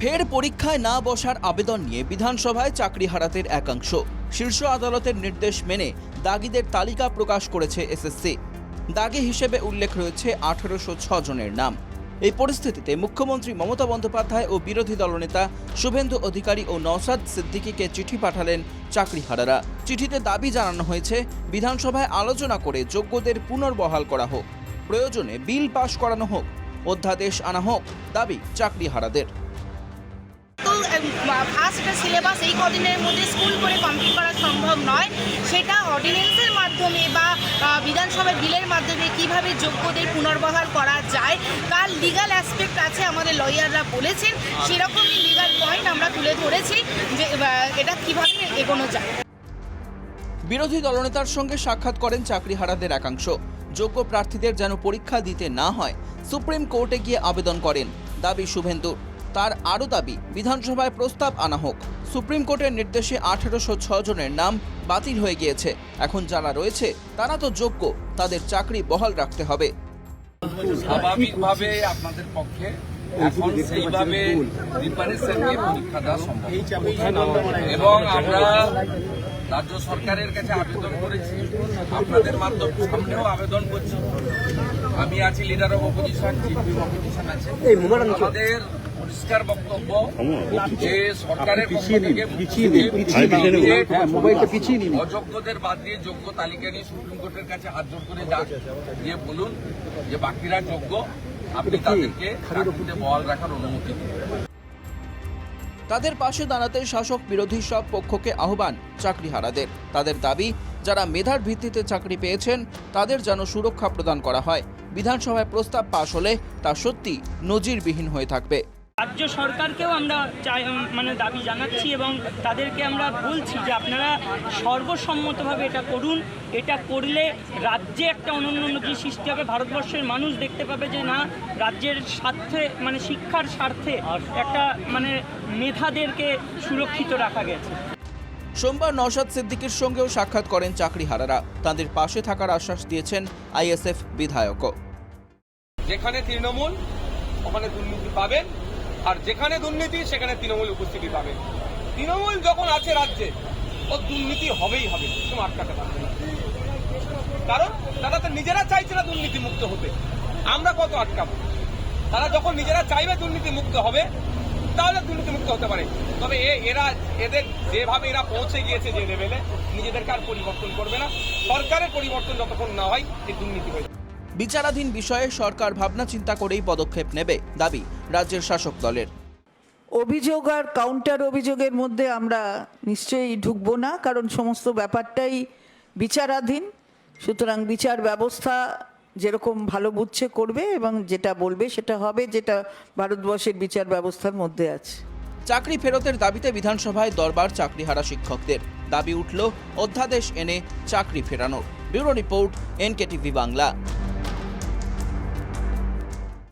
ফের পরীক্ষায় না বসার আবেদন নিয়ে বিধানসভায় চাকরি হারাতের একাংশ। শীর্ষ আদালতের নির্দেশ মেনে দাগিদের তালিকা প্রকাশ করেছে এসএসসি। দাগি হিসেবে উল্লেখ রয়েছে আঠারোশো জনের নাম। এই পরিস্থিতিতে মুখ্যমন্ত্রী মমতা বন্দ্যোপাধ্যায় ও বিরোধী দলনেতা শুভেন্দু অধিকারী ও নওসাদ সিদ্দিকীকে চিঠি পাঠালেন চাকরিহারারা চিঠিতে দাবি জানানো হয়েছে, বিধানসভায় আলোচনা করে যোগ্যদের পুনর্বহাল করা হোক। প্রয়োজনে বিল পাশ করানো হোক। অধ্যাদেশ আনা হোক। দাবি চাকরিহারাদের ফার্স্ট সিলেবাস এই কদিনের মধ্যে স্কুল করে কমপ্লিট করা সম্ভব নয়। সেটা অর্ডিন্যান্সের মাধ্যমে বা বিধানসভার বিলের মাধ্যমে কীভাবে যোগ্যদের পুনর্বহাল করা যায় কার লিগাল অ্যাসপেক্ট আছে আমাদের লয়াররা বলেছেন। সেরকমই লিগাল পয়েন্ট আমরা তুলে ধরেছি যে এটা কীভাবে এগোনো যায়। বিরোধী দলনেতার সঙ্গে সাক্ষাৎ করেন চাকরিহারাদের একাংশ। যোগ্য প্রার্থীদের যেন পরীক্ষা দিতে না হয়, সুপ্রিম কোর্টে গিয়ে আবেদন করেন দাবি শুভেন্দুর। তার আরও দাবি বিধানসভায় প্রস্তাব আনা হোক। সুপ্রিম কোর্টের নির্দেশে আঠেরোশো জনের নাম বাতিল হয়ে গিয়েছে। এখন যারা রয়েছে তারা তো যোগ্য তাদের চাকরি বহাল রাখতে হবে। স্বাভাবিকভাবে আপনাদের পক্ষে এখন সেইভাবে প্রিপারেশন নিয়ে পরীক্ষা দেওয়া সম্ভব। এবং আমরা রাজ্য সরকারের কাছে আবেদন করেছি আপনাদের মাধ্যম সামনেও আবেদন করছি। আমি আছি leader of opposition chief opposition আছে। আমাদের পরিষ্কার বক্তব্য যে সরকারের পক্ষ থেকে অযোগ্যদের বাদ দিয়ে যোগ্য তালিকা নিয়ে সুপ্রিম কোর্টের কাছে হাত জোর করে যান। দিয়ে বলুন যে বাকিরা যোগ্য আপনি তাদেরকে চাকরিতে বহাল রাখার অনুমতি দিন। তাদের পাশে দাঁড়াতে শাসক বিরোধী সব পক্ষকে আহ্বান চাকরিহারাদের। তাদের দাবি যারা মেধার ভিত্তিতে চাকরি পেয়েছেন তাদের যেন সুরক্ষা প্রদান করা হয়। বিধানসভায় প্রস্তাব পাশ হলে তা সত্যি নজিরবিহীন হয়ে থাকবে। রাজ্য সরকারকেও আমরা চাই মানে দাবি জানাচ্ছি এবং তাদেরকে আমরা বলছি যে আপনারা সর্বসম্মতভাবে এটা করুন। এটা করলে রাজ্যে একটা অনন্যতি সৃষ্টি হবে। ভারতবর্ষের মানুষ দেখতে পাবে যে না রাজ্যের স্বার্থে মানে শিক্ষার স্বার্থে একটা মানে মেধাদেরকে সুরক্ষিত রাখা গেছে। সোমবার নওশাদ সিদ্দিকীর সঙ্গেও সাক্ষাৎ করেন চাকরিহারারা। তাদের পাশে থাকার আশ্বাস দিয়েছেন আইএসএফ বিধায়কও। যেখানে তৃণমূল ওখানে দুর্নীতি পাবেন। আর যেখানে দুর্নীতি, সেখানে তৃণমূল উপস্থিতি পাবে। তৃণমূল যখন আছে রাজ্যে, ও দুর্নীতি হবেই হবে তুমি আটকাতে পারবে না। কারণ তারা তো নিজেরা চাইছে না দুর্নীতি মুক্ত হতে। আমরা কত আটকাবো? তারা যখন নিজেরা চাইবে দুর্নীতি মুক্ত হবে, তাহলে দুর্নীতি মুক্ত হতে পারে। তবে এরা, এদের যেভাবে এরা পৌঁছে গিয়েছে যে লেভেলে নিজেদেরকে আর পরিবর্তন করবে না। সরকারের পরিবর্তন যতক্ষণ না হয়, এই দুর্নীতি হয়ে যাবে। বিচারাধীন বিষয়ে সরকার ভাবনা চিন্তা করেই পদক্ষেপ নেবে দাবি রাজ্যের শাসক দলের। অভিযোগ আর কাউন্টার অভিযোগের মধ্যে আমরা নিশ্চয়ই ঢুকবো না কারণ সমস্ত ব্যাপারটাই বিচারাধীন। সুতরাং বিচার ব্যবস্থা যেরকম ভালো বুঝছে করবে এবং যেটা বলবে সেটা হবে যেটা ভারতবর্ষের বিচার ব্যবস্থার মধ্যে আছে। চাকরি ফেরতের দাবিতে বিধানসভায় দরবার চাকরিহারা শিক্ষকদের। দাবি উঠল অধ্যাদেশ এনে চাকরি ফেরানোর। Bureau report NKTV Bangla.